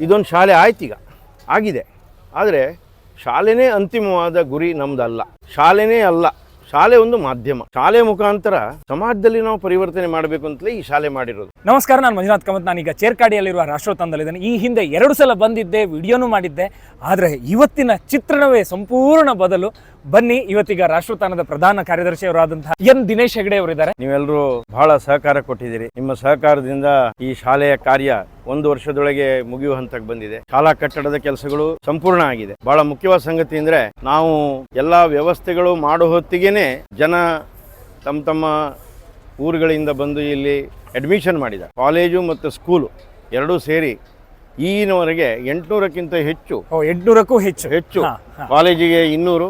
ಇದೊಂದು ಶಾಲೆ ಆಯ್ತೀಗ. ಆಗಿದೆ. ಆದರೆ ಶಾಲೆನೇ ಅಂತಿಮವಾದ ಗುರಿ ನಮ್ದಲ್ಲ. ಶಾಲೆನೇ ಅಲ್ಲ. ಶಾಲೆ ಒಂದು ಮಾಧ್ಯಮ. ಶಾಲೆ ಮುಖಾಂತರ ಸಮಾಜದಲ್ಲಿ ನಾವು ಪರಿವರ್ತನೆ ಮಾಡಬೇಕು ಅಂತಲೇ ಈ ಶಾಲೆ ಮಾಡಿರೋದು. ನಮಸ್ಕಾರ, ನಾನು ಮಂಜುನಾಥ್ ಕಮತ್. ನಾನೀಗ ಚೇರ್ಕಾಡಿಯಲ್ಲಿರುವ ರಾಷ್ಟ್ರೋತ್ತಂದಲ್ಲಿದ್ದೇನೆ ಈ ಹಿಂದೆ ಎರಡು ಸಲ ಬಂದಿದ್ದೆ, ವಿಡಿಯೋನು ಮಾಡಿದ್ದೆ. ಆದರೆ ಇವತ್ತಿನ ಚಿತ್ರಣವೇ ಸಂಪೂರ್ಣ ಬದಲು. ಬನ್ನಿ ಇವತ್ತೀಗ ರಾಷ್ಟ್ರೋತ್ಥಾನದ ಪ್ರಧಾನ ಕಾರ್ಯದರ್ಶಿಯವರಾದಂತಹ ಎನ್. ದಿನೇಶ್ ಹೆಗಡೆ ಅವರಿದ್ದಾರೆ. ನೀವೆಲ್ಲರೂ ಬಹಳ ಸಹಕಾರ ಕೊಟ್ಟಿದ್ದೀರಿ. ನಿಮ್ಮ ಸಹಕಾರದಿಂದ ಈ ಶಾಲೆಯ ಕಾರ್ಯ ಒಂದು ವರ್ಷದೊಳಗೆ ಮುಗಿಯುವ ಹಂತಕ್ಕೆ ಬಂದಿದೆ. ಶಾಲಾ ಕಟ್ಟಡದ ಕೆಲಸಗಳು ಸಂಪೂರ್ಣ ಆಗಿದೆ. ಬಹಳ ಮುಖ್ಯವಾದ ಸಂಗತಿ ಅಂದ್ರೆ ನಾವು ಎಲ್ಲಾ ವ್ಯವಸ್ಥೆಗಳು ಮಾಡೋ ಹೊತ್ತಿಗೆನೆ ಜನ ತಮ್ಮ ತಮ್ಮ ಊರುಗಳಿಂದ ಬಂದು ಇಲ್ಲಿ ಅಡ್ಮಿಷನ್ ಮಾಡಿದ ಕಾಲೇಜು ಮತ್ತು ಸ್ಕೂಲು ಎರಡೂ ಸೇರಿ ಈಗಿನವರೆಗೆ ಎಂಟುನೂರಕ್ಕಿಂತ ಹೆಚ್ಚು ಎಂಟುನೂರಕ್ಕೂ ಹೆಚ್ಚು. ಹೆಚ್ಚು. ಕಾಲೇಜಿಗೆ ಇನ್ನೂರು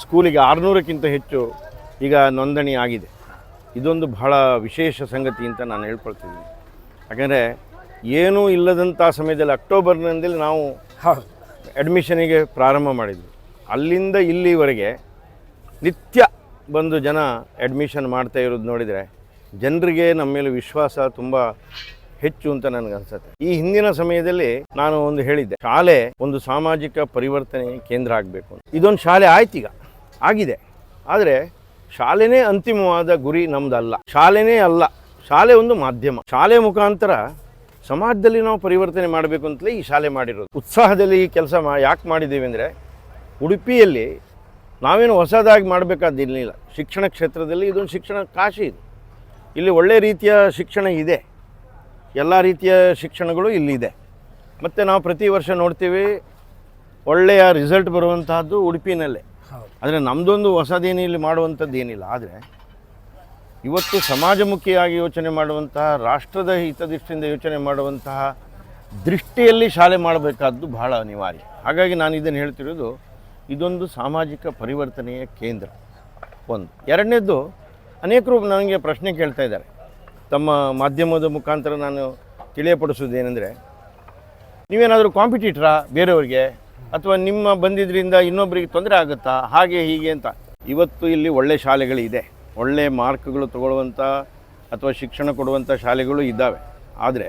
ಸ್ಕೂಲಿಗೆ ಆರುನೂರಕ್ಕಿಂತ ಹೆಚ್ಚು ಈಗ ನೋಂದಣಿ ಆಗಿದೆ. ಇದೊಂದು ಬಹಳ ವಿಶೇಷ ಸಂಗತಿ ಅಂತ ನಾನು ಹೇಳ್ಕೊಳ್ತಿದ್ದೀನಿ ಯಾಕಂದರೆ ಏನೂ ಇಲ್ಲದಂಥ ಸಮಯದಲ್ಲಿ ಅಕ್ಟೋಬರ್ನಲ್ಲಿ ನಾವು ಅಡ್ಮಿಷನಿಗೆ ಪ್ರಾರಂಭ ಮಾಡಿದ್ವಿ. ಅಲ್ಲಿಂದ ಇಲ್ಲಿವರೆಗೆ ನಿತ್ಯ ಬಂದು ಜನ ಅಡ್ಮಿಷನ್ ಮಾಡ್ತಾ ಇರೋದು ನೋಡಿದರೆ ಜನರಿಗೆ ನಮ್ಮ ಮೇಲೆ ವಿಶ್ವಾಸ ತುಂಬ ಹೆಚ್ಚು ಅಂತ ನನಗೆ ಅನ್ಸುತ್ತೆ. ಈ ಹಿಂದಿನ ಸಮಯದಲ್ಲಿ ನಾನು ಒಂದು ಹೇಳಿದ್ದೆ ಶಾಲೆ ಒಂದು ಸಾಮಾಜಿಕ ಪರಿವರ್ತನೆ ಕೇಂದ್ರ ಆಗಬೇಕು ಇದೊಂದು ಶಾಲೆ ಆಯ್ತೀಗ. ಆಗಿದೆ. ಆದರೆ ಶಾಲೆನೇ ಅಂತಿಮವಾದ ಗುರಿ ನಮ್ದಲ್ಲ. ಶಾಲೆನೇ ಅಲ್ಲ. ಶಾಲೆ ಒಂದು ಮಾಧ್ಯಮ. ಶಾಲೆ ಮುಖಾಂತರ ಸಮಾಜದಲ್ಲಿ ನಾವು ಪರಿವರ್ತನೆ ಮಾಡಬೇಕು ಅಂತಲೇ ಈ ಶಾಲೆ ಮಾಡಿರೋದು. ಉತ್ಸಾಹದಲ್ಲಿ ಈ ಕೆಲಸ ಮಾ, ಯಾಕೆ ಮಾಡಿದ್ದೀವಿ ಅಂದರೆ ಉಡುಪಿಯಲ್ಲಿ ನಾವೇನು ಹೊಸದಾಗಿ ಮಾಡಬೇಕಾದಿರಲಿಲ್ಲ. ಶಿಕ್ಷಣ ಕ್ಷೇತ್ರದಲ್ಲಿ ಇದೊಂದು ಶಿಕ್ಷಣ ಕಾಶಿ ಇದು. ಇಲ್ಲಿ ಒಳ್ಳೆಯ ರೀತಿಯ ಶಿಕ್ಷಣ ಇದೆ. ಎಲ್ಲ ರೀತಿಯ ಶಿಕ್ಷಣಗಳು ಇಲ್ಲಿದೆ. ಮತ್ತು ನಾವು ಪ್ರತಿ ವರ್ಷ ನೋಡ್ತೀವಿ, ಒಳ್ಳೆಯ ರಿಸಲ್ಟ್ ಬರುವಂತಹದ್ದು ಉಡುಪಿನಲ್ಲೇ. ಆದರೆ ನಮ್ಮದೊಂದು ಹೊಸದೇನು ಇಲ್ಲಿ ಮಾಡುವಂಥದ್ದು ಏನಿಲ್ಲ. ಆದರೆ ಇವತ್ತು ಸಮಾಜಮುಖಿಯಾಗಿ ಯೋಚನೆ ಮಾಡುವಂತಹ, ರಾಷ್ಟ್ರದ ಹಿತದೃಷ್ಟಿಯಿಂದ ಯೋಚನೆ ಮಾಡುವಂತಹ ದೃಷ್ಟಿಯಲ್ಲಿ ಶಾಲೆ ಮಾಡಬೇಕಾದ್ದು ಬಹಳ ಅನಿವಾರ್ಯ. ಹಾಗಾಗಿ ನಾನು ಇದನ್ನು ಹೇಳ್ತಿರೋದು, ಇದೊಂದು ಸಾಮಾಜಿಕ ಪರಿವರ್ತನೆಯ ಕೇಂದ್ರ ಒಂದು. ಎರಡನೇದ್ದು, ಅನೇಕರು ನನಗೆ ಪ್ರಶ್ನೆ ಕೇಳ್ತಾ ಇದ್ದಾರೆ. ತಮ್ಮ ಮಾಧ್ಯಮದ ಮುಖಾಂತರ ನಾನು ತಿಳಿಯಪಡಿಸೋದೇನೆಂದರೆ ನೀವೇನಾದರೂ ಕಾಂಪಿಟೇಟ್ರಾ ಬೇರೆಯವ್ರಿಗೆ ಅಥವಾ ನಿಮ್ಮ ಬಂದಿದ್ದರಿಂದ ಇನ್ನೊಬ್ಬರಿಗೆ ತೊಂದರೆ ಆಗುತ್ತಾ? ಹಾಗೆ ಹೀಗೆ ಅಂತ. ಇವತ್ತು ಇಲ್ಲಿ ಒಳ್ಳೆ ಶಾಲೆಗಳಿದೆ. ಒಳ್ಳೆಯ ಮಾರ್ಕ್ಗಳು ತಗೊಳ್ಳುವಂಥ ಅಥವಾ ಶಿಕ್ಷಣ ಕೊಡುವಂಥ ಶಾಲೆಗಳು ಇದ್ದಾವೆ. ಆದರೆ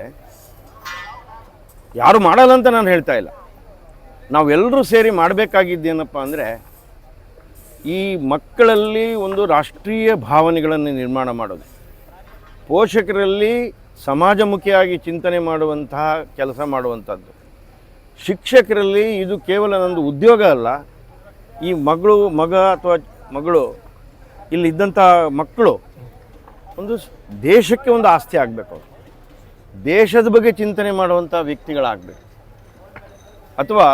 ಯಾರು ಮಾಡಲ್ಲ ಅಂತ ನಾನು ಹೇಳ್ತಾ ಇಲ್ಲ. ನಾವೆಲ್ಲರೂ ಸೇರಿ ಮಾಡಬೇಕಾಗಿದ್ದೇನಪ್ಪ ಅಂದರೆ, ಈ ಮಕ್ಕಳಲ್ಲಿ ಒಂದು ರಾಷ್ಟ್ರೀಯ ಭಾವನೆಗಳನ್ನು ನಿರ್ಮಾಣ ಮಾಡೋದು. ಪೋಷಕರಲ್ಲಿ ಸಮಾಜಮುಖಿಯಾಗಿ ಚಿಂತನೆ ಮಾಡುವಂತಹ ಕೆಲಸ ಮಾಡುವಂಥದ್ದು. ಶಿಕ್ಷಕರಲ್ಲಿ ಇದು ಕೇವಲ ನಂದು ಉದ್ಯೋಗ ಅಲ್ಲ. ಈ ಮಗಳು, ಮಗ ಅಥವಾ ಮಗಳು ಇಲ್ಲಿದ್ದಂಥ ಮಕ್ಕಳು, ಒಂದು ದೇಶಕ್ಕೆ ಒಂದು ಆಸ್ತಿ ಆಗಬೇಕು ದೇಶದ ಬಗ್ಗೆ ಚಿಂತನೆ ಮಾಡುವಂಥ ವ್ಯಕ್ತಿಗಳಾಗಬೇಕು. ಅಥವಾ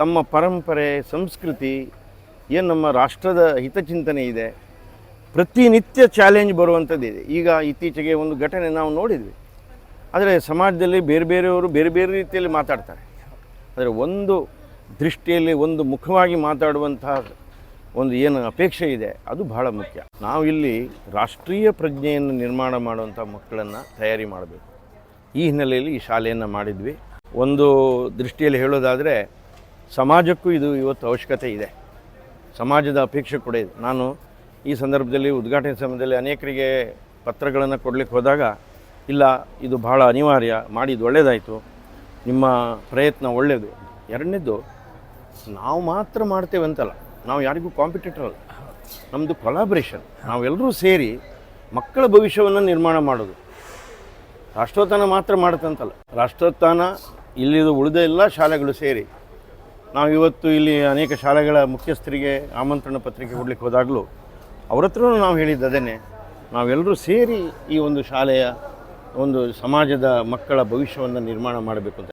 ತಮ್ಮ ಪರಂಪರೆ, ಸಂಸ್ಕೃತಿ, ಏನು ನಮ್ಮ ರಾಷ್ಟ್ರದ ಹಿತಚಿಂತನೆ ಇದೆ, ಪ್ರತಿನಿತ್ಯ ಚಾಲೆಂಜ್ ಬರುವಂಥದ್ದಿದೆ ಈಗ ಇತ್ತೀಚೆಗೆ ಒಂದು ಘಟನೆ ನಾವು ನೋಡಿದ್ವಿ. ಆದರೆ ಸಮಾಜದಲ್ಲಿ ಬೇರೆ ಬೇರೆಯವರು ಬೇರೆ ಬೇರೆ ರೀತಿಯಲ್ಲಿ ಮಾತಾಡ್ತಾರೆ. ಆದರೆ ಒಂದು ದೃಷ್ಟಿಯಲ್ಲಿ ಒಂದು ಮುಖವಾಗಿ ಮಾತಾಡುವಂತಹ ಒಂದು ಏನು ಅಪೇಕ್ಷೆ ಇದೆ, ಅದು ಬಹಳ ಮುಖ್ಯ. ನಾವು ಇಲ್ಲಿ ರಾಷ್ಟ್ರೀಯ ಪ್ರಜ್ಞೆಯನ್ನು ನಿರ್ಮಾಣ ಮಾಡುವಂಥ ಮಕ್ಕಳನ್ನು ತಯಾರಿ ಮಾಡಬೇಕು. ಈ ಹಿನ್ನೆಲೆಯಲ್ಲಿ ಈ ಶಾಲೆಯನ್ನು ಮಾಡಿದ್ವಿ. ಒಂದು ದೃಷ್ಟಿಯಲ್ಲಿ ಹೇಳೋದಾದರೆ, ಸಮಾಜಕ್ಕೂ ಇದು ಇವತ್ತು ಅವಶ್ಯಕತೆ ಇದೆ. ಸಮಾಜದ ಅಪೇಕ್ಷೆ ಕೂಡ ಇದೆ. ನಾನು ಈ ಸಂದರ್ಭದಲ್ಲಿ, ಉದ್ಘಾಟನೆ ಸಮಯದಲ್ಲಿ ಅನೇಕರಿಗೆ ಪತ್ರಗಳನ್ನು ಕೊಡಲಿಕ್ಕೆ ಹೋದಾಗ, ಇಲ್ಲ, ಇದು ಬಹಳ ಅನಿವಾರ್ಯ, ಮಾಡಿದ್ದು ಒಳ್ಳೆಯದಾಯಿತು ನಿಮ್ಮ ಪ್ರಯತ್ನ ಒಳ್ಳೆಯದು ಎರಡನೇದು, ನಾವು ಮಾತ್ರ ಮಾಡ್ತೇವೆ ಅಂತಲ್ಲ. ನಾವು ಯಾರಿಗೂ ಕಾಂಪಿಟೇಟರ್ ಅಲ್ಲ. ನಮ್ಮದು ಕೊಲಾಬ್ರೇಷನ್ ನಾವೆಲ್ಲರೂ ಸೇರಿ ಮಕ್ಕಳ ಭವಿಷ್ಯವನ್ನು ನಿರ್ಮಾಣ ಮಾಡೋದು. ರಾಷ್ಟ್ರೋತ್ಥಾನ ಮಾತ್ರ ಮಾಡುತ್ತಂತಲ್ಲ ರಾಷ್ಟ್ರೋತ್ಥಾನ ಇಲ್ಲಿದು ಉಳಿದ ಎಲ್ಲ ಶಾಲೆಗಳು ಸೇರಿ, ನಾವು ಇವತ್ತು ಇಲ್ಲಿ ಅನೇಕ ಶಾಲೆಗಳ ಮುಖ್ಯಸ್ಥರಿಗೆ ಆಮಂತ್ರಣ ಪತ್ರಿಕೆ ಕೊಡಲಿಕ್ಕೆ ಹೋದಾಗಲೂ, ಅವ್ರ ಹತ್ರನೂ ನಾವು ಹೇಳಿದ್ದು ಅದನ್ನೇ. ನಾವೆಲ್ಲರೂ ಸೇರಿ ಈ ಒಂದು ಶಾಲೆಯ ಒಂದು ಸಮಾಜದ ಮಕ್ಕಳ ಭವಿಷ್ಯವನ್ನು ನಿರ್ಮಾಣ ಮಾಡಬೇಕು ಅಂತ.